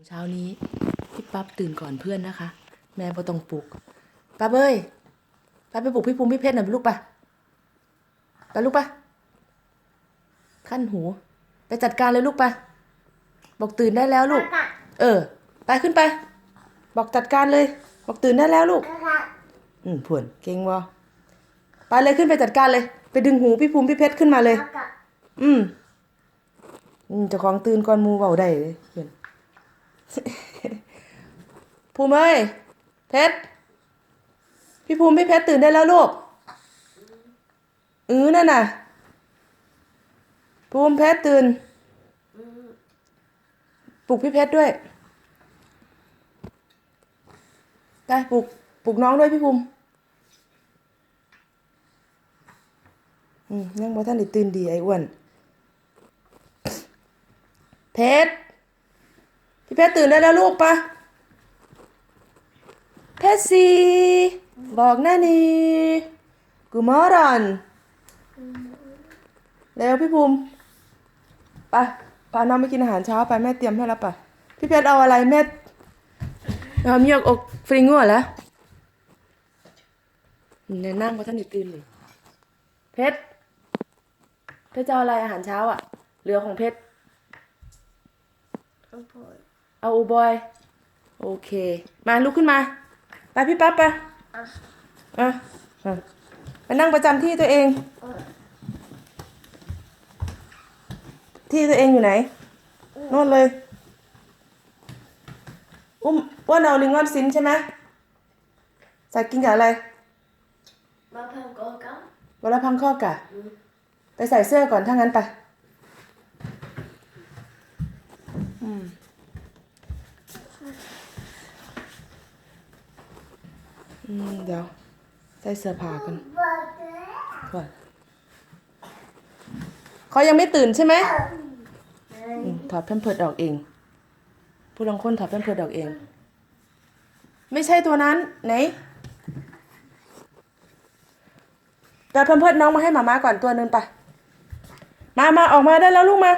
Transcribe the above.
ของเช้านี้พี่ปั๊บตื่นก่อนเพื่อนนะคะ แม่พอต้องปลุกปั๊บเอ้ยปั๊บไปปลุกพี่ภูมิพี่เพชรหน่อยลูกปะไปลูกปะขั้นหู ไปจัดการเลยลูกปะบอกตื่นได้แล้วลูก เออ ไปขึ้นไป บอกจัดการเลย บอกตื่นได้แล้วลูก อืมผวนเก่งวะไปเลยขึ้นไปจัดการเลย ไปดึงหูพี่ภูมิพี่เพชรขึ้นมาเลย อืมอืมเจ้าของตื่นก่อนหมูเบาได้เลยเพื่อน ภูมิเอ้ยเพชรพี่ภูมิพี่เพชรตื่นได้แล้วลูกเออนั่นน่ะ ภูมิเพชรตื่นปลุกพี่เพชรด้วยไปปลุกปลุกน้องด้วยพี่ภูมิอืมยังบ่ท่านได้ตื่นดีไอ้อ้วนเพชรพี่เพชรตื่นได้แล้วลูกปะ เพชรสีบอกหน้านี่กูมอรอนเร็วพี่ภูมิไปพาน้องไปกินอาหารเช้าไปแม่เตรียมให้แล้วปะพี่เพชรเอาอะไรแม่เอามีอกอกฟริงงัวแล้วเนี่ยนั่งเพราะท่านได้ตื่นเลยเพชรเพชรจะเอาอะไรอาหารเช้าอะเหลือของเพชรเอาอูบอย โอเค มาลุกขึ้นมา ไปพี่ปั๊บไปอะอะไปนั่งประจำที่ตัวเอง ที่ตัวเองอยู่ไหนโน่นเลย อุ้มอ้ว่าเอาลิงกอนซินใช่ไหมใส่กินกับอะไรมาเพิ่มก็ก็วันละพังข้อกะไปใส่เสื้อก่อนถ้างั้นไป อืม อืมเดี๋ยวใส่เสื้อผ้ากันก่อนเขายังไม่ตื่นใช่ไหมอืมถอดแพมเพิร์ดออกเอง ผู้ลางคนถอดแพมเพิร์ดออกเอง ไม่ใช่ตัวนั้น ไหนแต่แพมเพิร์ดน้องมาให้หมาม่าก่อนตัวหนึ่งไป มามาออกมาได้แล้วลูกมา